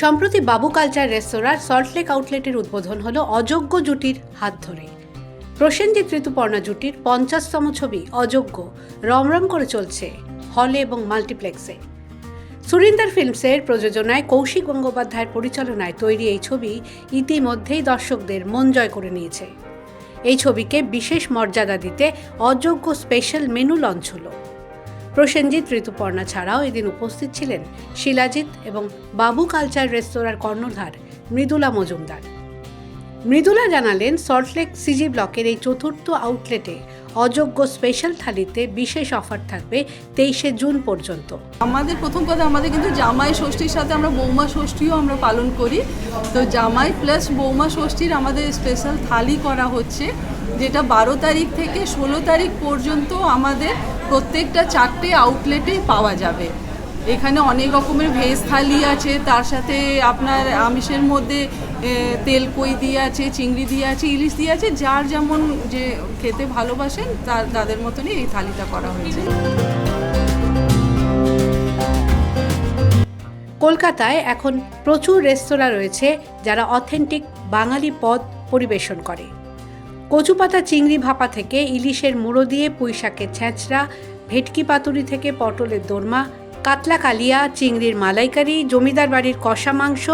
সম্প্রতি বাবু কালচার রেস্তোরাঁর সল্টলেক আউটলেটের উদ্বোধন হলো অযোগ্য জুটির হাত ধরে। প্রসেনজিৎ ঋতুপর্ণা জুটির পঞ্চাশতম ছবি অযোগ্য রমরম করে চলছে হলে এবং মাল্টিপ্লেক্সে। সুরিন্দর ফিল্মসের প্রযোজনায় কৌশিক গঙ্গোপাধ্যায়ের পরিচালনায় তৈরি এই ছবি ইতিমধ্যেই দর্শকদের মন জয় করে নিয়েছে। এই ছবিকে বিশেষ মর্যাদা দিতে অযোগ্য স্পেশাল মেনু লঞ্চ হলো। প্রসেনজিৎ ঋতুপর্ণা ছাড়াও এদিন উপস্থিত ছিলেন শিলাজিৎ এবং বাবু কালচার রেস্তোরাঁর কর্ণধার মৃদুলা মজুমদার। মৃদুলা জানালেন, সল্টলেক সিজি ব্লকের এই চতুর্থ আউটলেটে অযোগ্য স্পেশাল থালিতে বিশেষ অফার থাকবে তেইশে জুন পর্যন্ত। আমাদের প্রথম কথা, আমাদের কিন্তু জামাই ষষ্ঠীর সাথে আমরা বৌমা ষষ্ঠীও আমরা পালন করি। তো জামাই প্লাস বৌমা ষষ্ঠীর আমাদের স্পেশাল থালি করা হচ্ছে, যেটা বারো তারিখ থেকে ষোলো তারিখ পর্যন্ত আমাদের প্রত্যেকটা চারটে আউটলেটেই পাওয়া যাবে। এখানে অনেক রকমের ভেজ থালি আছে, তার সাথে আপনার আমিষের মধ্যে তেল কই দিয়ে আছে, চিংড়ি দিয়ে আছে, ইলিশ দিয়ে আছে, যার যেমন যে খেতে ভালোবাসেন, তার, তাদের মতনই এই থালিটা করা হয়েছে। কলকাতায় এখন প্রচুর রেস্তোরাঁ রয়েছে যারা অথেন্টিক বাঙালি পদ পরিবেশন করে। কচুপাতা, চিংড়ি ভাপা থেকে ইলিশের মুড়ো দিয়ে পুঁইশাকের ছ্যাঁচড়া ভেটকি পাতুরি থেকে পটলের দোরমা, কাতলা কালিয়া, চিংড়ির মালাইকারি, জমিদার বাড়ির কষা মাংস,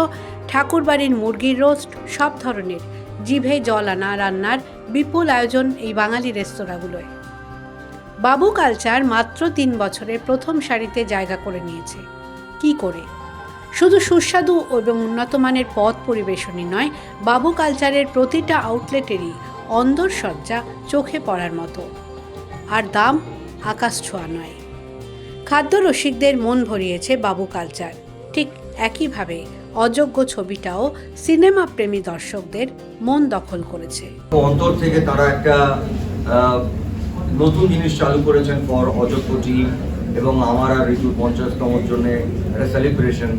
ঠাকুর বাড়ির মুরগির রোস্ট, সব ধরনের জিভে জল আনা রান্নার বিপুল আয়োজন এই বাঙালি রেস্তোরাঁগুলোয়। বাবু কালচার মাত্র তিন বছরে প্রথম সারিতে জায়গা করে নিয়েছে। কি করে? শুধু সুস্বাদু এবং উন্নত মানের পদ পরিবেশনই নয়, বাবু কালচারের প্রতিটা আউটলেটেরই অন্দর সজ্জা চোখে পড়ার মতো। আর দাম আকাশ ছোঁয়া নয়। খাদ্য রসিকদের মন ভরিয়েছে বাবু কালচার। ঠিক একইভাবে অযোগ্য ছবিটাও সিনেমা প্রেমী দর্শকদের মন দখল করেছে। অন্তর থেকে তারা একটা নতুন জিনিস চালু করেছেন ফর অযোগ্য টিম এবং আমার আর ঋতুর পঞ্চাশতম জন্য একটা সেলিব্রেশন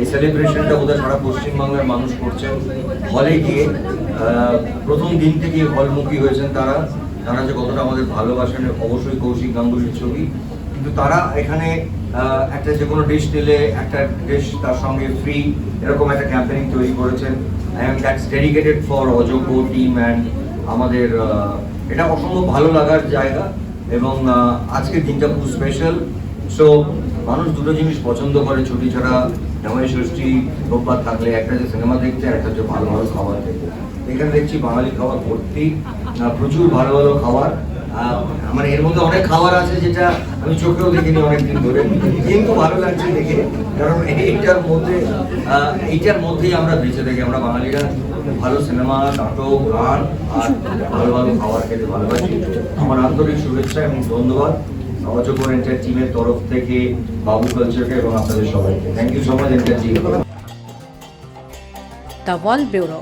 এই সেলিব্রেশনটা বোধহয় সারা পশ্চিমবাংলার মানুষ করছেন হলে গিয়ে প্রথম দিন থেকেই হলমুখী হয়েছেন তারা। তারা যে কতটা আমাদের ভালোবাসেন, অবশ্যই কৌশিক গাঙ্গুলির ছবি। কিন্তু তারা এখানে একটা যে কোনো ডিশ নিলে একটা ডিশ তার সঙ্গে ফ্রি এরকম একটা ক্যাম্পেনিং তৈরি করেছেন। অ্যান্ড দ্যাটস ডেডিকেটেড ফর অযোগ্য টিম অ্যান্ড আমাদের এটা অসম্ভব ভালো লাগার জায়গা। এবং আজকের দিনটা খুব স্পেশাল সো মানুষ দুটো জিনিস পছন্দ করে, ছুটি ছাড়া জামাই ষষ্ঠী রোববার থাকলে একটা যে সিনেমা আর একটা যে ভালো ভালো খাবার খেতে এখানে দেখছি বাঙালি খাবার ভর্তি প্রচুর ভালো ভালো খাবার। মানে এর মধ্যে অনেক খাবার আছে যেটা আমি চোখেও দেখিনি অনেকদিন ধরে। কিন্তু ভালো লাগছে দেখে, কারণ এইটার মধ্যে এইটার মধ্যেই আমরা বেঁচে থাকি। আমরা বাঙালিরা ভালো সিনেমা, নাটক, গান আর ভালো ভালো খাবার খেতে ভালোবাসি। আমার আন্তরিক শুভেচ্ছা এবং ধন্যবাদ। অজগর এন্টার টিমের তরফ থেকে বাবু কালচারকে এবং আপনাদের সবাইকে। Thank you so much entire team the bureau